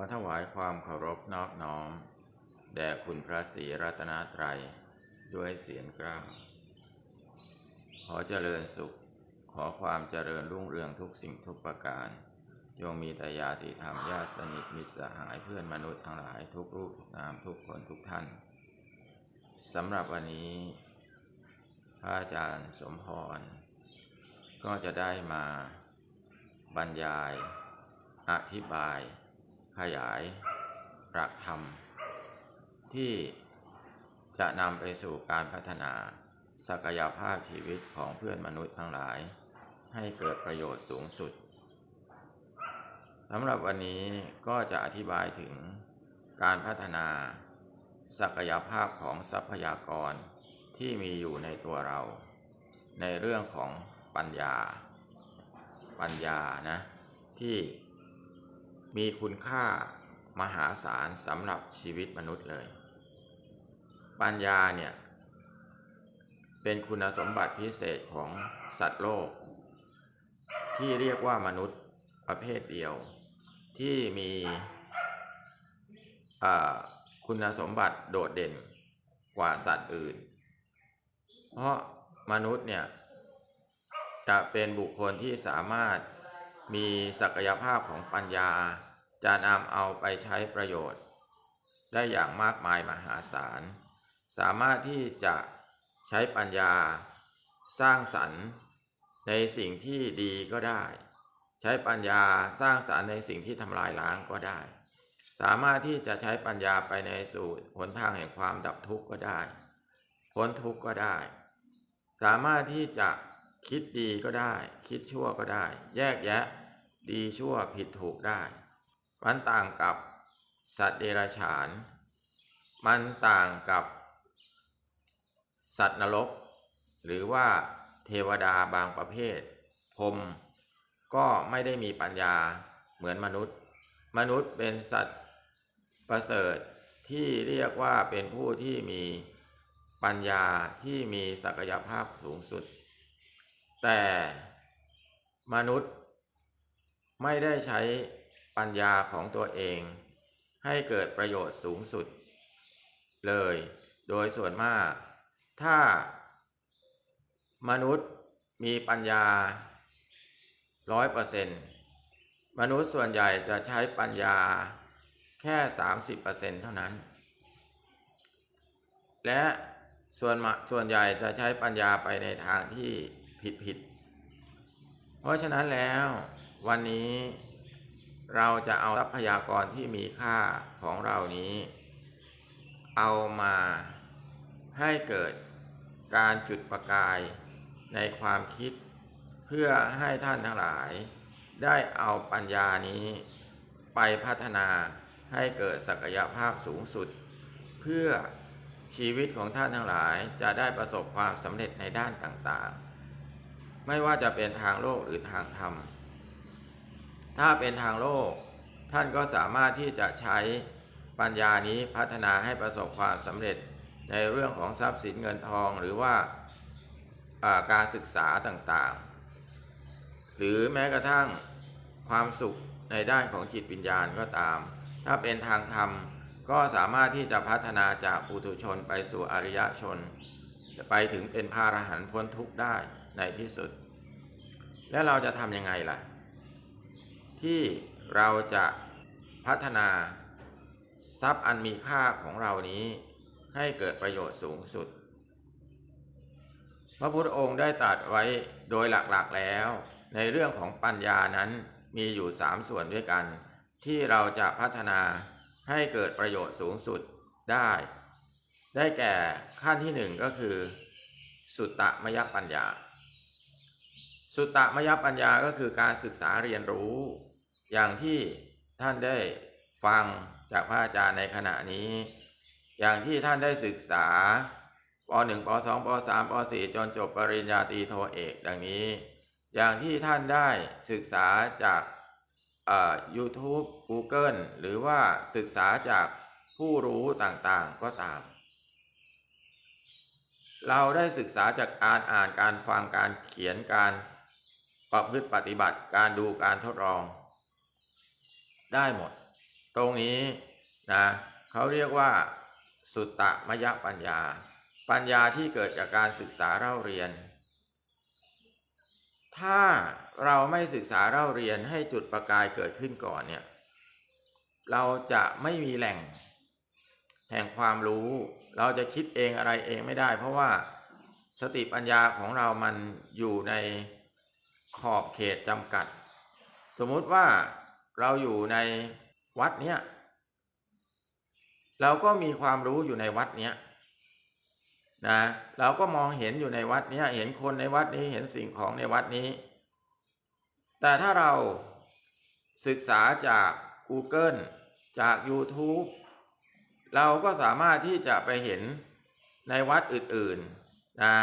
อถวายความเคารพนอบน้อม แด่คุณพระศรีรัตนตรัย ด้วยเสียงกล้าวขอเจริญสุข ขอความเจริญรุ่งเรืองทุกสิ่งทุกประการจงมีแต่ญาติธรรมญาติสนิทมิตรสหายเพื่อนมนุษย์ทั้งหลายทุกรูปทุกนามทุกคนทุกท่านสำหรับวันนี้ พระอาจารย์สมพร ก็จะได้มาบรรยายอธิบาย ขยายหลักธรรม ที่จะนำไปสู่การพัฒนาศักยภาพชีวิตของเพื่อนมนุษย์ทั้งหลาย ให้เกิดประโยชน์สูงสุดสำหรับวันนี้ก็จะอธิบายถึงการพัฒนาศักยภาพของทรัพยากรที่มีอยู่ในตัวเรา ในเรื่องของปัญญา ปัญญานะที่ มีคุณค่ามหาศาลสำหรับชีวิตมนุษย์เลย ปัญญาเนี่ย เป็นคุณสมบัติพิเศษของสัตว์โลก ที่เรียกว่ามนุษย์ประเภทเดียว ที่มีคุณสมบัติโดดเด่นกว่าสัตว์อื่น เพราะมนุษย์เนี่ย จะเป็นบุคคลที่สามารถมีศักยภาพของปัญญา จะนำเอาไปใช้ประโยชน์ ได้อย่างมากมายมหาศาล สามารถที่จะใช้ปัญญาสร้างสรรค์ในสิ่งที่ดีก็ได้ ใช้ปัญญาสร้างสรรค์ในสิ่งที่ทำลายล้างก็ได้ สามารถที่จะใช้ปัญญาไปในสู่หนทางแห่งความดับทุกข์ก็ได้พ้นทุกข์ก็ได้ สามารถที่จะคิดดีก็ได้ คิดชั่วก็ได้ แยกแยะ ดีชั่วผิดถูกได้ มันต่างกับสัตว์เดรัจฉาน มันต่างกับ สัตว์นรก หรือว่าเทวดาบางประเภทพรมก็ไม่ได้มีปัญญาเหมือนมนุษย์ มนุษย์เป็นสัตว์ประเสริฐที่เรียกว่าเป็นผู้ที่มีปัญญาที่มีศักยภาพสูงสุด แต่มนุษย์ไม่ได้ใช้ ปัญญาของตัวเอง ให้เกิดประโยชน์สูงสุด เลย โดยส่วนมาก ถ้ามนุษย์มีปัญญาร้อยเปอร์เซ็นต์มนุษย์ส่วนใหญ่จะใช้ปัญญาแค่สามสิบเปอร์เซ็นต์เท่านั้น และส่วนส่วนใหญ่จะใช้ปัญญาไปในทางที่ผิดผิด เพราะฉะนั้นแล้ววันนี้ เราจะเอาทรัพยากรที่มีค่าของเรานี้ เอามาให้เกิดการจุดประกายในความคิด เพื่อให้ท่านทั้งหลาย ได้เอาปัญญานี้ ไปพัฒนาให้เกิดศักยภาพสูงสุด เพื่อชีวิตของท่านทั้งหลายจะได้ประสบความสำเร็จในด้านต่างๆ ไม่ว่าจะเป็นทางโลกหรือทางธรรม ถ้าเป็นทางโลก ท่านก็สามารถที่จะใช้ปัญญานี้พัฒนาให้ประสบความสำเร็จในเรื่องของทรัพย์สินเงินทองหรือว่าการศึกษาต่างๆ หรือแม้กระทั่งความสุขในด้านของจิตวิญญาณก็ตาม ถ้าเป็นทางธรรมก็สามารถที่จะพัฒนาจากปุถุชนไปสู่อริยชนไปถึงเป็นพาหรหันต์พ้นทุกข์ได้ในที่สุด แล้วเราจะทำยังไงล่ะ ที่เราจะพัฒนาทรัพย์อันมีค่าของเรานี้ให้เกิดประโยชน์สูงสุด พระพุทธองค์ได้ตรัสไว้โดยหลักๆแล้ว ในเรื่องของปัญญานั้นมีอยู่สามส่วนด้วยกัน ที่เราจะพัฒนาให้เกิดประโยชน์สูงสุดได้ ได้แก่ขั้นที่หนึ่งก็คือ สุตตมยปัญญา สุตตมยปัญญาก็คือการศึกษาเรียนรู้ อย่างที่ท่านได้ฟังจากพระอาจารย์ในขณะนี้ อย่างที่ท่านได้ศึกษาป .1 ป .2 ป .3 ป .4 จนจบปริญญาตรีโทเอกดังนี้ อย่างที่ท่านได้ศึกษาจากยูทูบ Google หรือว่าศึกษาจากผู้รู้ต่างๆก็ตาม เราได้ศึกษาจากการอ่านการฟังการเขียนการ ประพฤติปฏิบัติการดูการทดลอง ได้หมด ตรงนี้นะเขาเรียกว่าสุตตะมยปัญญา ปัญญาที่เกิดจากการศึกษาเล่าเรียน ถ้าเราไม่ศึกษาเล่าเรียนให้จุดประกายเกิดขึ้นก่อนเนี่ยเราจะไม่มีแหล่ง แห่งความรู้ เราจะคิดเองอะไรเองไม่ได้ เพราะว่าสติปัญญาของเรามันอยู่ใน ขอบเขตจำกัด สมมุติว่าเราอยู่ในวัดเนี้ยเราก็มีความรู้อยู่ในวัดเนี้ยนะเราก็มองเห็นอยู่ในวัดเนี้ยเห็นคนในวัดนี้เห็นสิ่งของในวัดนี้ แต่ถ้าเราศึกษาจาก Google จาก YouTube เราก็สามารถที่จะไปเห็นในวัดอื่น ๆ นะ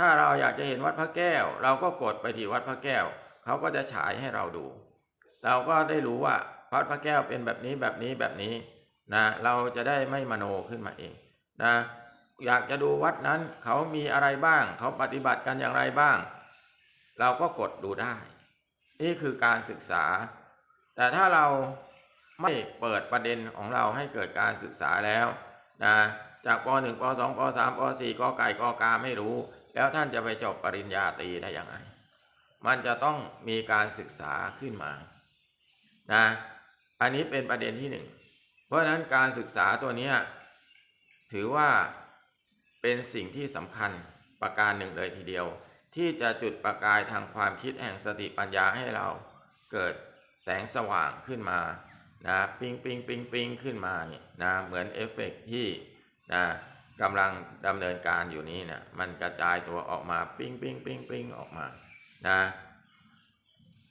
ถ้าเราอยากจะเห็นวัดพระแก้ว เราก็กดไปที่วัดพระแก้ว เขาก็จะฉายให้เราดู เราก็ได้รู้ว่าวัดพระแก้วเป็นแบบนี้แบบนี้แบบนี้นะเราจะได้ไม่มโนขึ้นมาเองนะอยากจะดูวัดนั้นเขามีอะไรบ้าง เขาปฏิบัติกันอย่างไรบ้าง เราก็กดดูได้ นี่คือการศึกษา แต่ถ้าเราไม่เปิดประเด็นของเราให้เกิดการศึกษาแล้วนะจากป .1 ป .2 ป .3 ป .4 กไก่กกาไม่รู้ แล้วท่านจะไปจบปริญญาตรีได้ยังไง มันจะต้องมีการศึกษาขึ้นมา นะ อันนี้เป็นประเด็นที่หนึ่ง เพราะนั้นการศึกษาตัวนี้ถือว่าเป็นสิ่งที่สำคัญประการหนึ่งเลยทีเดียว ที่จะจุดประกายทางความคิดแห่งสติปัญญาให้เราเกิดแสงสว่างขึ้นมานะปิงปิงปิงปิงขึ้นมาเนี่ยนะเหมือนเอฟเฟกต์ที่นะ กำลังดำเนินการอยู่นี้เนะมันกระจายตัวออกมาปิ้งปิ้งปิ้งปิ้งออกมานะ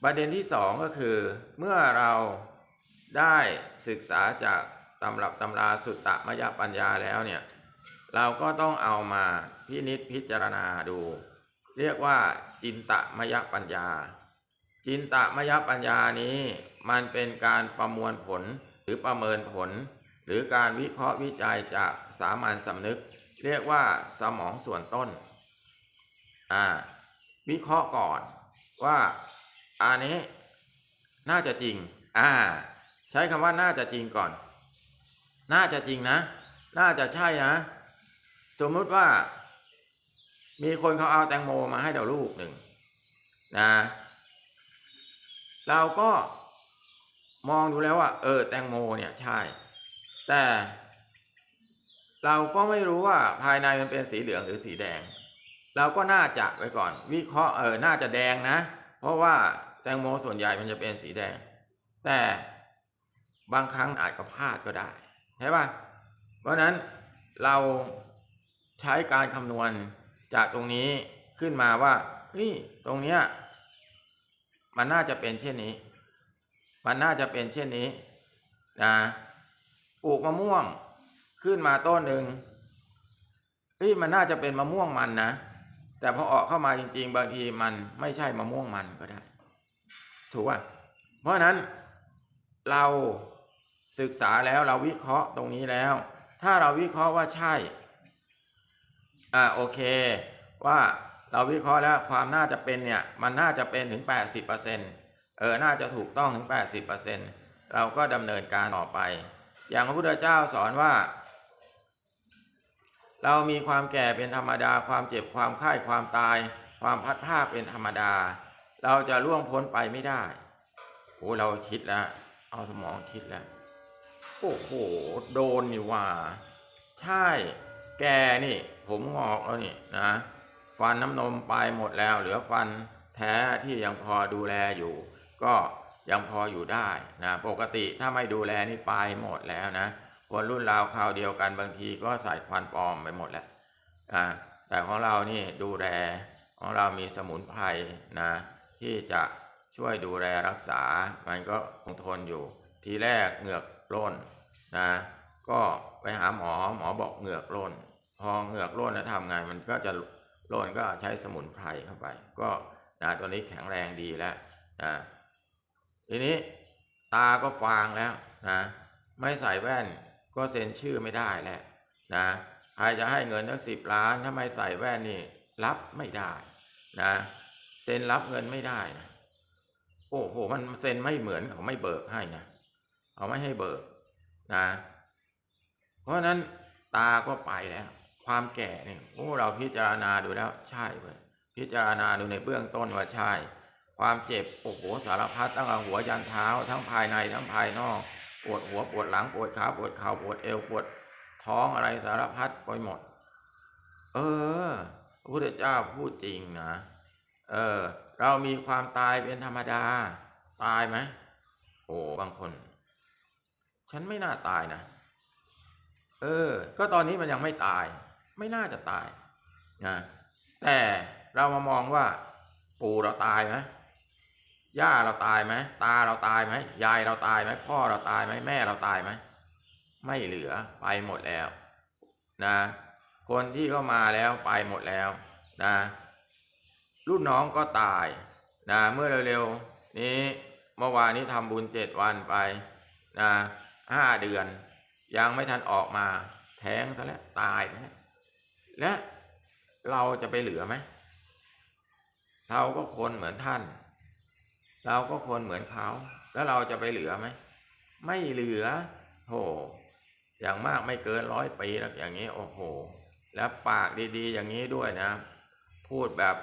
ประเด็นที่สองก็คือ เมื่อเราได้ศึกษาจากตำรับตำราสุตตมยปัญญาแล้วเนี่ยเราก็ต้องเอามาพินิษพิจารณาดู เรียกว่าจินตมยปัญญา จินตมยปัญญานี้มันเป็นการประมวลผลหรือประเมินผล หรือการวิเคราะห์วิจัยจาก สามัญสำนึก เรียกว่าสมองส่วนต้น อ่า วิเคราะห์ก่อนว่าอันนี้น่าจะจริง อ่า ใช้คำว่าน่าจะจริงก่อน น่าจะจริงนะ น่าจะใช่นะ สมมติว่า มีคนเขาเอาแตงโมมาให้เราลูกหนึ่งนะ เราก็มองดูแล้วว่า เออ แตงโมเนี่ยใช่ แต่ เราก็ไม่รู้ว่าภายในมันเป็นสีเหลืองหรือสีแดง เราก็น่าจะไว้ก่อน วิเคราะห์เออน่าจะแดงนะ เพราะว่าแตงโมส่วนใหญ่มันจะเป็นสีแดง แต่บางครั้งอาจจะพลาดก็ได้ใช่ป่ะเพราะฉะนั้นเราใช้การคำนวณจากตรงนี้ขึ้นมาว่าเฮ้ยตรงเนี้ยมันน่าจะเป็นเช่นนี้ มันน่าจะเป็นเช่นนี้นะปลูกมะม่วง ขึ้นมาต้นหนึ่งเฮ้ยมันน่าจะเป็นมะม่วงมันนะ แต่พอออกเข้ามาจริง ๆ บางทีมันไม่ใช่มะม่วงมันก็ได้ ถูกป่ะเพราะฉะนั้นเราศึกษาแล้วเราวิเคราะห์ตรงนี้แล้ว ถ้าเราวิเคราะห์ว่าใช่ อ่าโอเค ว่าเราวิเคราะห์แล้วความน่าจะเป็นเนี่ย มันน่าจะเป็นถึง 80%เออ น่าจะถูกต้องถึง 80%เราก็ดำเนินการต่อไป อย่างพระพุทธเจ้าสอนว่า เรามีความแก่เป็นธรรมดา ความเจ็บความไข้ความตาย ความพัดพลาดเป็นธรรมดา เราจะล่วงพ้นไปไม่ได้โอ้เราคิดแล้ว เอาสมองคิดแล้ว โอ้โห โดนนี่ว่า ใช่ แกนี่ ผมงอกแล้วนี่นะ ฟันน้ำนมไปหมดแล้ว เหลือฟันแท้ที่ยังพอดูแลอยู่ ก็ยังพออยู่ได้นะ ปกติถ้าไม่ดูแลนี่ไปหมดแล้วนะ คนรุ่นราวคราวเดียวกันบางทีก็ใส่ควันปลอมไปหมดแล้วอ่าแต่ของเรานี่ดูแลของเรามีสมุนไพรนะที่จะช่วยดูแลรักษา มันก็คงทนอยู่ ทีแรกเหงือกร่นนะก็ไปหาหมอหมอบอกเหงือกร่น พอเหงือกร่นแล้วทำไงมันก็จะร่นก็ใช้สมุนไพรเข้าไป ก็นะตัวนี้แข็งแรงดีแล้วนะทีนี้ตาก็ฟางแล้วนะไม่ใส่แว่น ก็เซ็นชื่อไม่ได้แหล้วนะใครจะให้เงินตั้งสิบล้านถ้าไม่ใส่แว่นนี่รับไม่ได้นะเซ็นรับเงินไม่ได้นะโอ้โหมันเซ็นไม่เหมือนเขาไม่เบิกให้นะเขาไม่ให้เบิกนะ เพราะฉะนั้นตาก็ไปแล้ว ความแก่เนี่ยโอ้เราพิจารณาดูแล้ว ใช่เว้ยพิจารณาดูในเบื้องต้นว่าใช่ ความเจ็บโอ้โหสารพัดตั้งแต่หัวยันเท้าทั้งภายในทั้งภายนอก ปวดหัวปวดหลังปวดขาปวดเข่าปวดเอวปวดท้องอะไรสารพัดไปหมด เออพระพุทธเจ้าพูดจริงนะเออ เรามีความตายเป็นธรรมดา ตายไหมโอ้บางคน ฉันไม่น่าตายนะเออ ก็ตอนนี้มันยังไม่ตาย ไม่น่าจะตายนะแต่เรามามองว่า ปู่เราตายไหม ย่าเราตายไหมตาเราตายไหมยายเราตายไหมพ่อเราตายไหมแม่เราตายไหมไม่เหลือไปหมดแล้วนะ คนที่เข้ามาแล้วไปหมดแล้วนะรุ่นน้องก็ตายนะเมื่อเร็วๆนี้เมื่อวานนี้ทำบุญเจ็ดวันไปนะห้าเดือน ยังไม่ทันออกมา แท้งซะแล้วตายซะแล้วและเราจะไปเหลือไหมเราก็คนเหมือนท่าน เราก็คนเหมือนเขา แล้วเราจะไปเหลือไหม ไม่เหลือโหอย่างมากไม่เกินร้อยปีแล้วอย่างนี้ โอ้โห แล้วปากดีๆ อย่างนี้ด้วยนะ พูดแบบ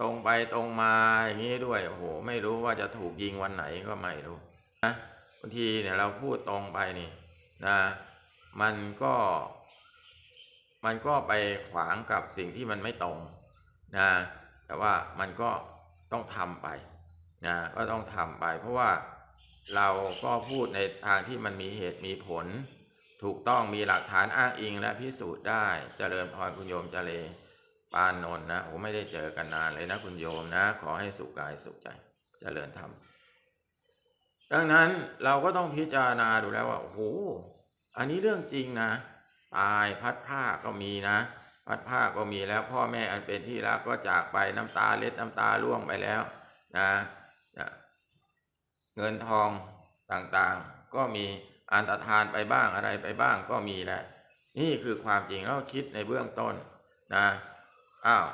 ตรงไปตรงมาอย่างนี้ด้วย โอ้โห ไม่รู้ว่าจะถูกยิงวันไหนก็ไม่รู้นะบางทีเนี่ยเราพูดตรงไปนี่นะ มันก็ มันก็ไปขวางกับสิ่งที่มันไม่ตรงนะ แต่ว่ามันก็ต้องทำไป นะก็ต้องทำไป เพราะว่าเราก็พูดในทางที่มันมีเหตุมีผล ถูกต้องมีหลักฐานอ้างอิงและพิสูจน์ได้เจริญพรคุณโยมเจเลปานนท์นะผมไม่ได้เจอกันนานเลยนะคุณโยมนะ ขอให้สุขกายสุขใจเจริญธรรมดังนั้นเราก็ต้องพิจารณาดูแล้วว่าโอ้โหอันนี้เรื่องจริงนะตายพัดผ้าก็มีนะ พัดผ้าก็มีแล้วพ่อแม่อันเป็นที่รักก็จากไปน้ำตาเล็ดน้ำตาร่วงไปแล้วนะ เงินทองต่างๆ ก็มีอันตรธานไปบ้างอะไรไปบ้างก็มีแหละนี่คือความจริงแล้วคิดในเบื้องต้นนะอ้าว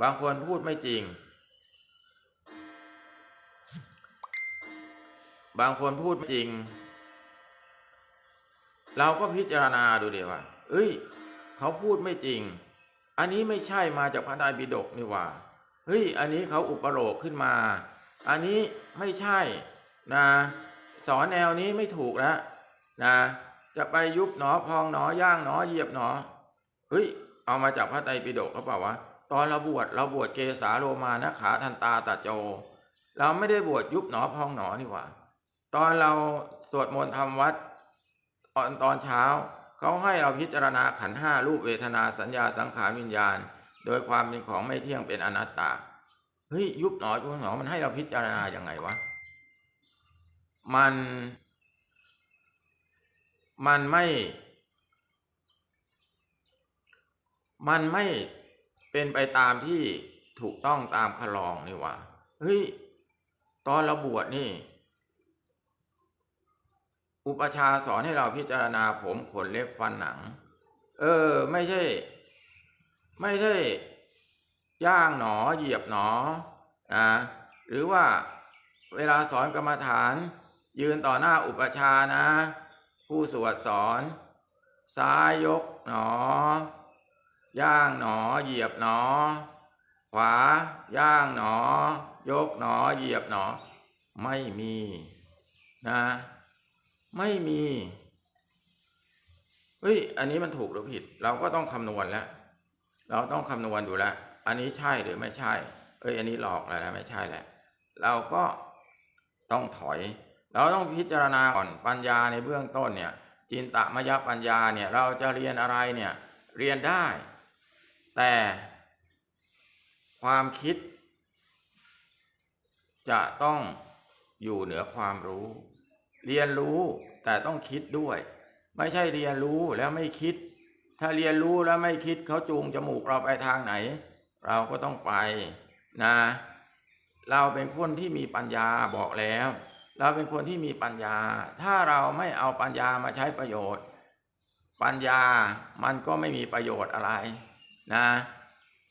บางคนพูดไม่จริง บางคนพูดไม่จริง เราก็พิจารณาดูเดียวว่า เอ้ย เขาพูดไม่จริง อันนี้ไม่ใช่มาจากพระไตรปิฎกนี่ว่าเฮ้ย อันนี้เขาอุปโลกขึ้นมา อันนี้ไม่ใช่ นะสอนแนวนี้ไม่ถูกแล้วนะจะไปยุบหนอพองหนอย่างหนอเหยียบหนอเฮ้ยเอามาจากพระไตรปิฎกหรือเปล่าวะตอนเราบวชเราบวชเกสาโลมานะขาทันตาตะโจ เราไม่ได้บวชยุบหนอพองหนอนี่หว่า ตอนเราสวดมนต์ทำวัดตอนตอนเช้าเขาให้เราพิจารณาขันห้ารูปเวทนาสัญญาสังขารวิญญาณ โดยความเป็นของไม่เที่ยงเป็นอนัตตาเฮ้ยยุบหนอยุบหนอมันให้เราพิจารณาอย่างไงวะ มัน มันไม่ มันไม่เป็นไปตามที่ถูกต้องตามคลองนี่ว่าเฮ้ย ตอนเราบวชนี่ อุปชาสอนให้เราพิจารณาผมขนเล็บฟันหนัง เออ ไม่ใช่ ไม่ใช่ ย่างหนอเหยียบหนอนะหรือว่าเวลาสอนกรรมฐาน ยืนต่อหน้าอุปชานะ ผู้สวดสอน ซ้ายยกหนอย่างหนอเหยียบหนอ ขวาย่างหนอ ยกหนอเหยียบหนอ ไม่มีนะ ไม่มีเฮ้ยอันนี้มันถูกหรือผิด เราก็ต้องคำนวณแล้ว เราต้องคำนวณดูแล้ว อันนี้ใช่หรือไม่ใช่ เอ้ย อันนี้หลอกอะไรไม่ใช่แหละ เราก็ต้องถอย เราต้องพิจารณาก่อนปัญญาในเบื้องต้นเนี่ยจินตมยปัญญาเนี่ยเราจะเรียนอะไรเนี่ยเรียนได้ แต่ความคิด จะต้องอยู่เหนือความรู้ เรียนรู้แต่ต้องคิดด้วย ไม่ใช่เรียนรู้แล้วไม่คิด ถ้าเรียนรู้แล้วไม่คิดเขาจูงจมูกเราไปทางไหน เราก็ต้องไปนะ เราเป็นคนที่มีปัญญาบอกแล้ว เราเป็นคนที่มีปัญญา ถ้าเราไม่เอาปัญญามาใช้ประโยชน์ ปัญญามันก็ไม่มีประโยชน์อะไรนะ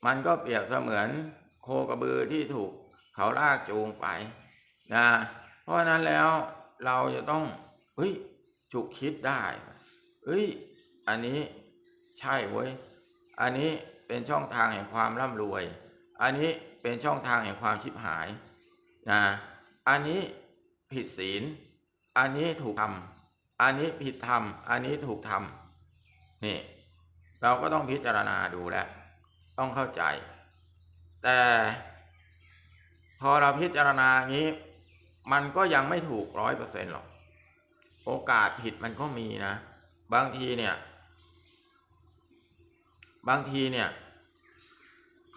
มันก็เปรียบเสมือนโคกระบือที่ถูกเขาลากจูงไปนะ เพราะฉะนั้นแล้วเราจะต้องเฮ้ยฉุกคิดได้เฮ้ย อันนี้ใช่เว้ย อันนี้เป็นช่องทางแห่งความร่ำรวย อันนี้เป็นช่องทางแห่งความชิบหายนะ อันนี้ ผิดศีล อันนี้ถูกทำอันนี้ผิดธรรม อันนี้ถูกทำนี่ เราก็ต้องพิจารณาดูแลต้องเข้าใจ แต่ พอเราพิจารณาอย่างนี้ มันก็ยังไม่ถูกร้อยเปอร์เซ็นหรอก โอกาสผิดมันก็มีนะ บางทีเนี่ย บางทีเนี่ย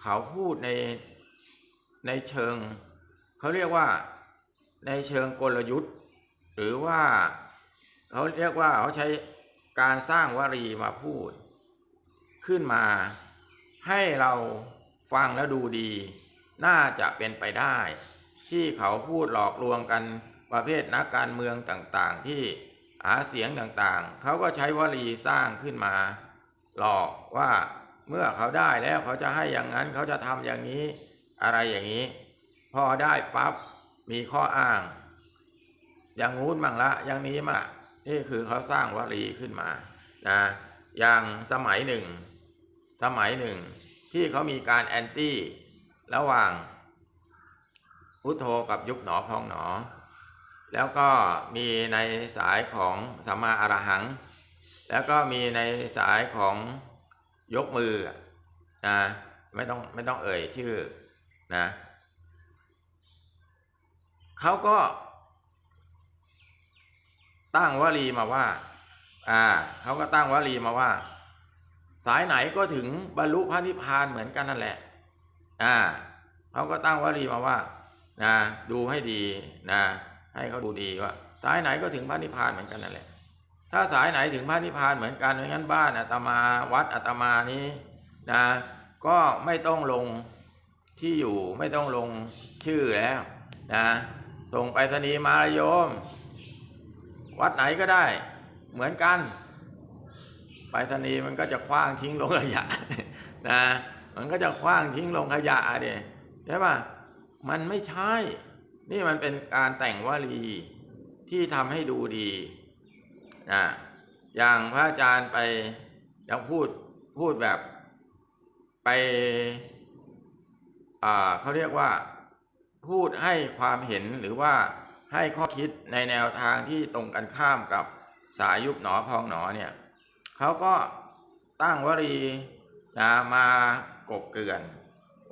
เขาพูดในในเชิง เขาเรียกว่า ในเชิงกลยุทธ์ หรือว่าเขาเรียกว่าเขาใช้การสร้างวลีมาพูด ขึ้นมาให้เราฟังแล้วดูดี น่าจะเป็นไปได้ ที่เขาพูดหลอกลวงกันประเภทนักการเมืองต่างๆ ที่หาเสียงต่างๆ เขาก็ใช้วลีสร้างขึ้นมา หลอกว่าเมื่อเขาได้แล้วเขาจะให้อย่างนั้นเขาจะทำอย่างนี้อะไรอย่างนี้ พอได้ปั๊บ มีข้ออ้าง อย่างงู้นมั่งละ อย่างนี้มานี่คือเขาสร้างวลีขึ้นมานะอย่างสมัยหนึ่ง สมัยหนึ่ง ที่เขามีการแอนตี้ระหว่างพุทโธกับยุบหนอพองหนอ แล้วก็มีในสายของสัมมาอรหัง แล้วก็มีในสายของยกมือนะไม่ต้องไม่ต้องเอ่ยชื่อนะ เขาก็ ตั้งวลีมาว่า อ่าเขาก็ตั้งวลีมาว่า สายไหนก็ถึงบรรลุพระนิพพานเหมือนกันนั่นแหละ อ่าเขาก็ตั้งวลีมาว่า นะ ดูให้ดีนะ ให้เขาดูดีว่า สายไหนก็ถึงพระนิพพานเหมือนกันนั่นแหละ ถ้าสายไหนถึงพระนิพพานเหมือนกันไม่งั้นบ้านอาตมาวัดอาตมานี้นะก็ไม่ต้องลงที่อยู่ไม่ต้องลงชื่อแล้วนะ ส่งไปรษณีย์มาโยม วัดไหนก็ได้ เหมือนกัน ไปรษณีย์มันก็จะคว้างทิ้งลงขยะนะมันก็จะคว้างทิ้งลงขยะเดีใช่ปะมันไม่ใช่ นี่มันเป็นการแต่งวลีที่ทำให้ดูดีนะอย่างพระอาจารย์ไปยังพูดพูดแบบไป อ่าเขาเรียกว่า พูดให้ความเห็นหรือว่าให้ข้อคิดในแนวทางที่ตรงกันข้ามกับสายยุบหนอพองหนอเนี่ยเขาก็ตั้งวลีนะมากบเกลื่อน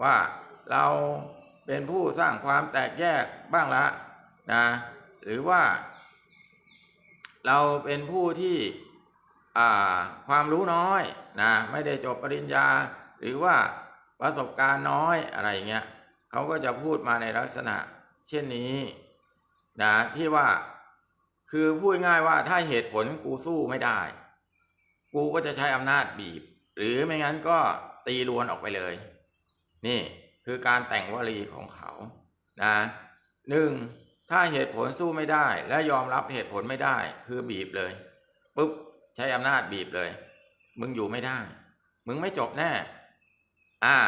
ว่าเราเป็นผู้สร้างความแตกแยกบ้างละนะหรือว่า เราเป็นผู้ที่ความรู้น้อยนะไม่ได้จบปริญญา หรือว่าประสบการณ์น้อยอะไรเงี้ย เขาก็จะพูดมาในลักษณะ เช่นนี้นะที่ว่าคือพูดง่ายว่าถ้าเหตุผลกูสู้ไม่ได้ กูก็จะใช้อำนาจบีบ หรือไม่งั้นก็ตีลวนออกไปเลย นี่คือการแต่งวลีของเขานะหนึ่งถ้าเหตุผลสู้ไม่ได้ และยอมรับเหตุผลไม่ได้ คือบีบเลยปุ๊บใช้อำนาจบีบเลย มึงอยู่ไม่ได้ มึงไม่จบแน่ อ่า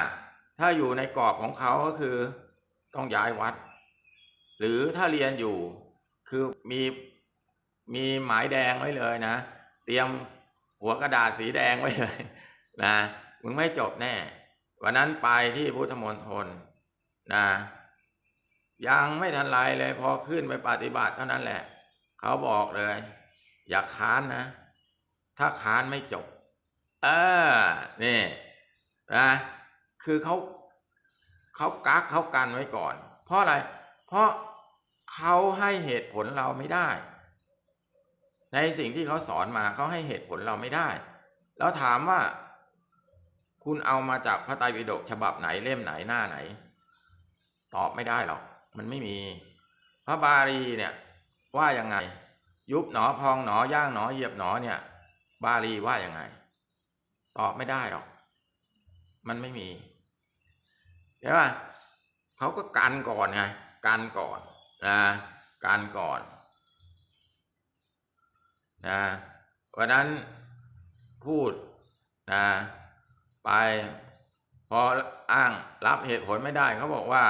ถ้าอยู่ในกรอบของเขาก็คือต้องย้ายวัด หรือถ้าเรียนอยู่คือมีมีหมายแดงไว้เลยนะ เตรียมหัวกระดาษสีแดงไว้เลยนะมึงไม่จบแน่ วันนั้นไปที่พุทธมณฑลนะยังไม่ทันไรเลย พอขึ้นไปปฏิบัติเท่านั้นแหละ เขาบอกเลย อย่าค้านนะ ถ้าค้านไม่จบ เออ นี่นะ คือเขาเขากักเขากันไว้ก่อน เพราะอะไร เพราะเขาให้เหตุผลเราไม่ได้ ในสิ่งที่เขาสอนมาเขาให้เหตุผลเราไม่ได้ แล้วถามว่า คุณเอามาจากพระไตรปิฎกฉบับไหนเล่มไหนหน้าไหน ตอบไม่ได้หรอก มันไม่มี พระบาลีเนี่ย ว่ายังไง ยุบหนอพองหนอย่างหนอเหยียบหนอเนี่ย บาลีว่ายังไง ตอบไม่ได้หรอก มันไม่มี ใช่ไหมเขาก็กันก่อนไงกันก่อนนะกันก่อนนะวันนั้นพูดนะไปพออ้างรับเหตุผลไม่ได้เขาบอกว่า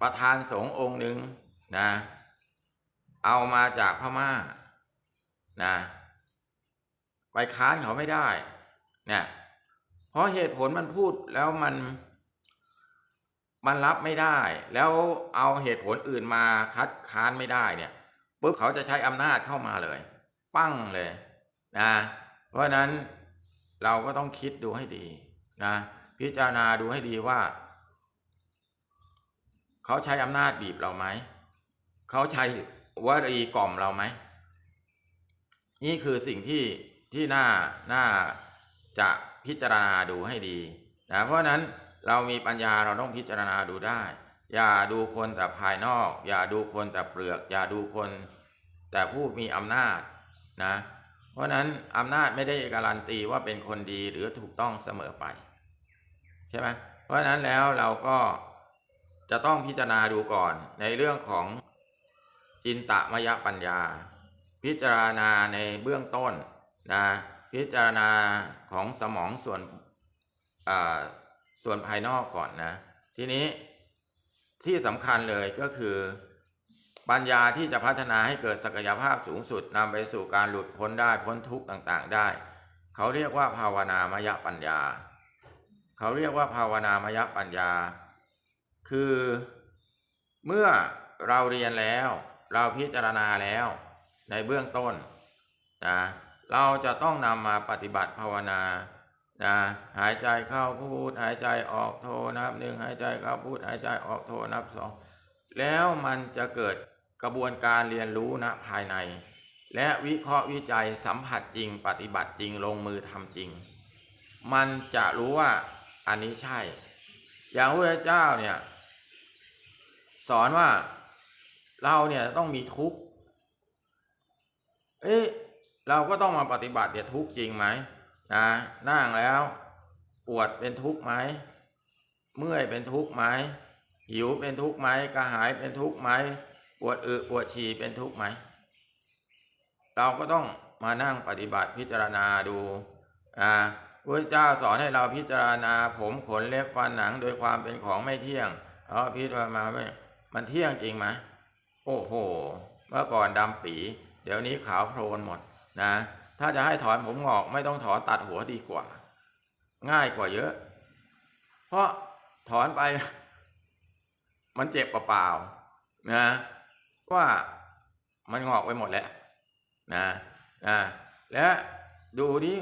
ประธานสงฆ์องค์หนึ่งนะ เอามาจากพม่านะไปค้านเขาไม่ได้เนี่ยเพราะเหตุผลมันพูดแล้วมัน มันรับไม่ได้ แล้วเอาเหตุผลอื่นมาคัดค้านไม่ได้เนี่ยปุ๊บเขาจะใช้อำนาจเข้ามาเลย ปั้งเลยนะเพราะนั้นเราก็ต้องคิดดูให้ดีนะพิจารณาดูให้ดีว่า เขาใช้อำนาจบีบเราไหม เขาใช้วรีกล่อมเราไหม นี่คือสิ่งที่ที่น่าน่าจะพิจารณาดูให้ดีนะเพราะนั้น เรามีปัญญาเราต้องพิจารณาดูได้ อย่าดูคนแต่ภายนอก อย่าดูคนแต่เปลือก อย่าดูคน แต่ผู้มีอำนาจนะ เพราะฉะนั้นอำนาจไม่ได้การันตีว่าเป็นคนดีหรือถูกต้องเสมอไป ใช่ไหมเพราะฉะนั้นแล้วเราก็จะต้องพิจารณาดูก่อนในเรื่องของจินตมยปัญญา พิจารณาในเบื้องต้นนะพิจารณาของสมองส่วนอ่า ส่วนภายนอกก่อนนะ ทีนี้ที่สำคัญเลยก็คือปัญญาที่จะพัฒนาให้เกิดศักยภาพสูงสุดนำไปสู่การหลุดพ้นได้พ้นทุกข์ต่างๆ ได้ เขาเรียกว่าภาวนามยปัญญา เขาเรียกว่าภาวนามยปัญญา คือเมื่อเราเรียนแล้ว เราพิจารณาแล้วในเบื้องต้นนะเราจะต้องนำมาปฏิบัติภาวนา นะหายใจเข้าพูด หายใจออกโทนับหนึ่งหายใจเข้าพูด หายใจออกโทนับสองแล้วมันจะเกิดกระบวนการเรียนรู้ณภายใน และวิเคราะห์วิจัยสัมผัสจริง ปฏิบัติจริงลงมือทำจริง มันจะรู้ว่าอันนี้ใช่ อย่างพระเจ้าเนี่ยสอนว่าเราเนี่ยต้องมีทุกข์ เอ๊ะเราก็ต้องมาปฏิบัติเนี่ยทุกข์จริงไหม นะนั่งแล้ว ปวดเป็นทุกข์ไหม เมื่อยเป็นทุกข์ไหม หิวเป็นทุกข์ไหมกระหายเป็นทุกข์ไหม ปวดอึปวดฉี่เป็นทุกข์ไหม เราก็ต้องมานั่งปฏิบัติพิจารณาดูอ่าพระเจ้าสอนให้เราพิจารณาผมขนเล็บฟันหนังโดยความเป็นของไม่เที่ยงเราพิจารณาไม่มันเที่ยงจริงไหมโอ้โห เมื่อก่อนดำปี เดี๋ยวนี้ขาวโพลนหมดนะ ถ้าจะให้ถอนผมงอกไม่ต้องถอนตัดหัวดีกว่า ง่ายกว่าเยอะ เพราะถอนไป มันเจ็บเปล่าๆนะว่ามันงอกไปหมดแล้วนะนะและดูดิ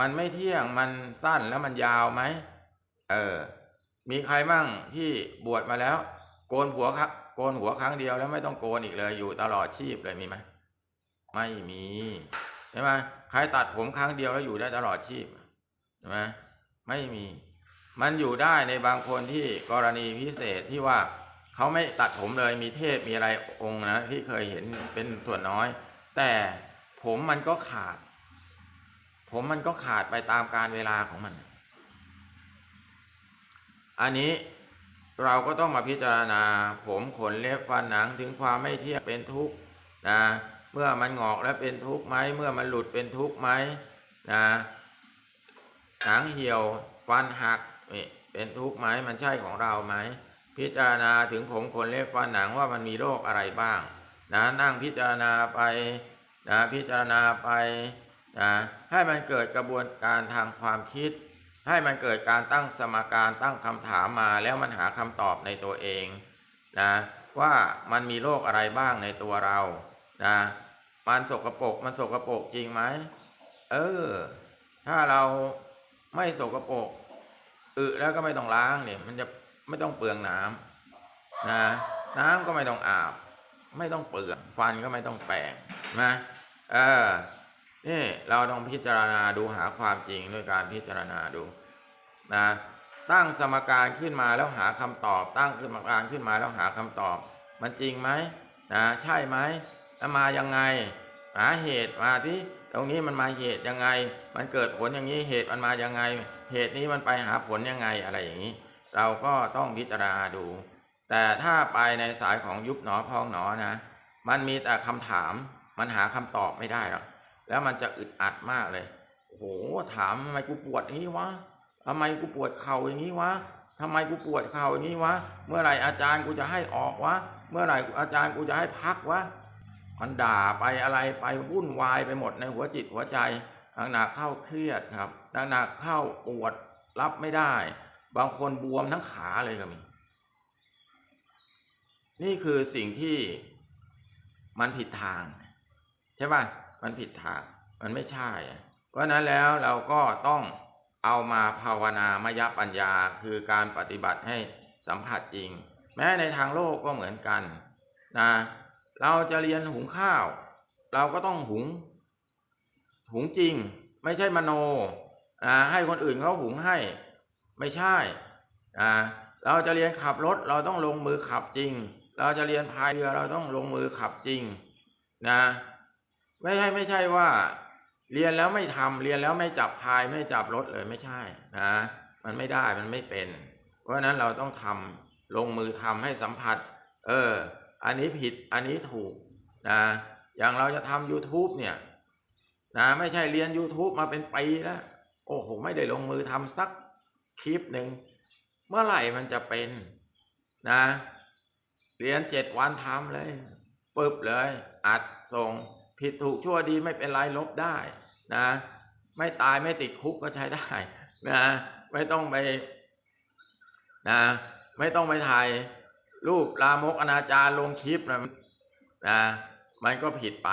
มันไม่เที่ยงมันสั้นแล้วมันยาวไหมเออ มีใครมั่งที่บวชมาแล้ว โกนหัวครับโกนหัวครั้งเดียวแล้วไม่ต้องโกนอีกเลย อยู่ตลอดชีพเลยมีไหมไม่มี ช่ไหมใครตัดผมครั้งเดียวแล้วอยู่ได้ตลอดชีพใช่ไหมไม่มี มันอยู่ได้ในบางคนที่กรณีพิเศษที่ว่าเขาไม่ตัดผมเลยมีเทพมีอะไรองค์นะที่เคยเห็นเป็นส่วนน้อย แต่ผมมันก็ขาด ผมมันก็ขาดไปตามการเวลาของมัน อันนี้เราก็ต้องมาพิจารณา ผมขนเล็บฟันหนังถึงความไม่เที่ยงเป็นทุกข์นะ เมื่อมันงอกแล้วเป็นทุกข์ไหมเมื่อมันหลุดเป็นทุกข์ไหมนะหนังเหี่ยวฟันหักนี่เป็นทุกข์ไหมมันใช่ของเราไหมพิจารณาถึงผมขนเล็บฟันหนังว่ามันมีโรคอะไรบ้างนะนั่งพิจารณาไปนะพิจารณาไปนะให้มันเกิดกระบวนการทางความคิด ให้มันเกิดการตั้งสมการตั้งคำถามมาแล้วมันหาคำตอบในตัวเองนะว่ามันมีโรคอะไรบ้างในตัวเรานะ มันสกรปรกมันสกรปรกจริงไหมเออ ถ้าเราไม่สกรปรกอึแล้วก็ไม่ต้องล้างเนี่ยมันจะไม่ต้องเปลืองน้ำนะน้ำก็ไม่ต้องอาบ ไม่ต้องเปลืองฟันก็ไม่ต้องแปรงนะเออนี่เราต้องพิจารณาดูหาความจริงด้วยการพิจารณาดูนะตั้งสมการขึ้นมาแล้วหาคำตอบ ตั้งสมการขึ้นมาแล้วหาคำตอบ มันจริงไหมนะใช่ไหม แล้วมายังไง หาเหตุมาที่ตรงนี้มันมาเหตุยังไง มันเกิดผลอย่างนี้เหตุมันมายังไง เหตุนี้มันไปหาผลยังไงอะไรอย่างนี้ เราก็ต้องพิจารณาดู แต่ถ้าไปในสายของยุบหนอพองหนอนะ มันมีแต่คำถาม มันหาคำตอบไม่ได้หรอกแล้วมันจะอึดอัดมากเลยโอ้โหถามทำไมกูปวดอย่างนี้วะทำไมกูปวดเข่าอย่างนี้วะทำไมกูปวดเข่าอย่างนี้วะ เมื่อไหร่อาจารย์กูจะให้ออกวะ เมื่อไหร่อาจารย์กูจะให้พักวะ มันด่าไปอะไรไปวุ่นวายไปหมดในหัวจิตหัวใจหนักเข้าเครียดครับหนักเข้าปวดรับไม่ได้ บางคนบวมทั้งขาเลยก็มี นี่คือสิ่งที่มันผิดทาง ใช่ป่ะมันผิดทาง มันไม่ใช่ เพราะฉะนั้นแล้วเราก็ต้องเอามาภาวนามยปัญญาคือการปฏิบัติให้สัมผัสจริง แม้ในทางโลกก็เหมือนกันนะ เราจะเรียนหุงข้าว เราก็ต้องหุง หุงจริง ไม่ใช่มโนนะให้คนอื่นเขาหุงให้ ไม่ใช่นะเราจะเรียนขับรถ เราต้องลงมือขับจริง เราจะเรียนพายเรือเราต้องลงมือขับจริงนะไม่ใช่ไม่ใช่ว่า เรียนแล้วไม่ทำเรียนแล้วไม่จับพายไม่จับรถเลยไม่ใช่นะมันไม่ได้มันไม่เป็น เพราะฉะนั้นเราต้องทำลงมือทำให้สัมผัส เออ อันนี้ผิดอันนี้ถูกนะอย่างเราจะทำ YouTube เนี่ยนะไม่ใช่เรียน YouTube มาเป็นปีแล้วโอ้โหไม่ได้ลงมือทำสักคลิปหนึ่งเมื่อไหร่มันจะเป็นนะ เรียนเจ็ดวันทำเลยปึ๊บเลย อัดส่งผิดถูกชั่วดีไม่เป็นไรลบได้นะ ไม่ตายไม่ติดคุกก็ใช้ได้นะ ไม่ต้องไปนะ ไม่ต้องไปถ่าย รูปลามกอนาจารลงคลิปนะนะมันก็ผิดไป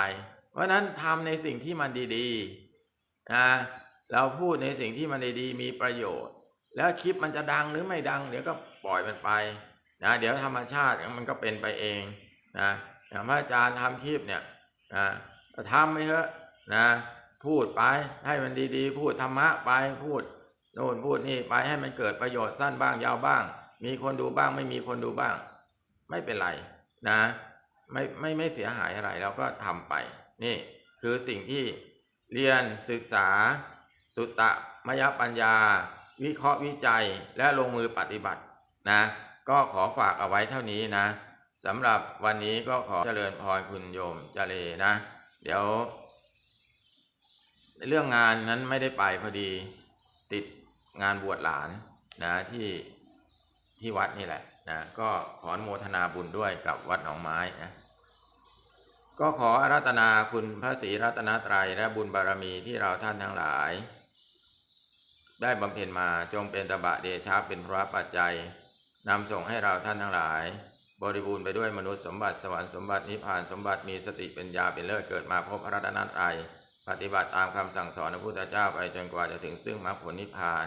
เพราะนั้นทำในสิ่งที่มันดีๆนะเราพูดในสิ่งที่มันดีๆ มีประโยชน์ แล้วคลิปมันจะดังหรือไม่ดัง เดี๋ยวก็ปล่อยมันไปนะเดี๋ยวธรรมชาติมันก็เป็นไปเองนะอย่างพระอาจารย์ทำคลิปเนี่ยนะทำไปเถอะนะพูดไปให้มันดีๆ พูดธรรมะไปพูดโน่นพูดนี่ไปให้มันเกิดประโยชน์สั้นบ้างยาวบ้าง มีคนดูบ้างไม่มีคนดูบ้าง ไม่เป็นไรนะไม่ไม่ไม่เสียหายอะไรเราก็ทำไป นี่คือสิ่งที่เรียนศึกษา สุตตะมยปัญญา วิเคราะห์วิจัยและลงมือปฏิบัตินะก็ขอฝากเอาไว้เท่านี้นะสำหรับวันนี้ก็ขอเจริญพรคุณโยมเจเลนะ เดี๋ยว เรื่องงานนั้นไม่ได้ไปพอดีติดงานบวชหลานนะที่ที่วัดนี่แหละ นะก็ขออนุโมทนาบุญด้วยกับวัดหนองไม้นะก็ขออารัตนาคุณพระศรีรัตนตรัยและบุญบารมีที่เราท่านทั้งหลาย ได้บำเพ็ญมาจงเป็นตบะเดชะเป็นพระปัจจัยนำส่งให้เราท่านทั้งหลาย บริบูรณ์ไปด้วยมนุษย์สมบัติสวรรค์สมบัตินิพพานสมบัติมีสติเป็นยาเป็นเลิศเกิดมาพบพระรัตนตรัยปฏิบัติตามคำสั่งสอนพระพุทธเจ้าไปจนกว่าจะถึงซึ่งมรรคผลนิพพาน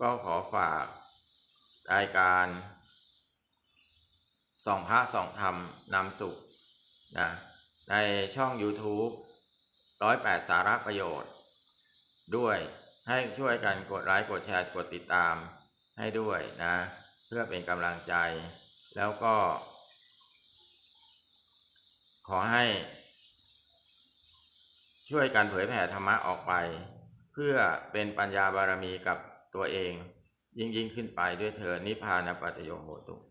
ก็ขอฝากรายการ ส่องพระส่องธรรมนำสุขนะในช่อง YouTube ร้อยแปดสาระประโยชน์ ด้วยให้ช่วยกันกดไลค์กดแชร์กดติดตามให้ด้วยนะ เพื่อเป็นกำลังใจ แล้วก็ ขอให้ ช่วยกันเผยแผ่ธรรมะออกไป เพื่อเป็นปัญญาบารมีกับตัวเอง ยิ่งยิ่งขึ้นไปด้วยเธอนิพพานปัจโยโหตุ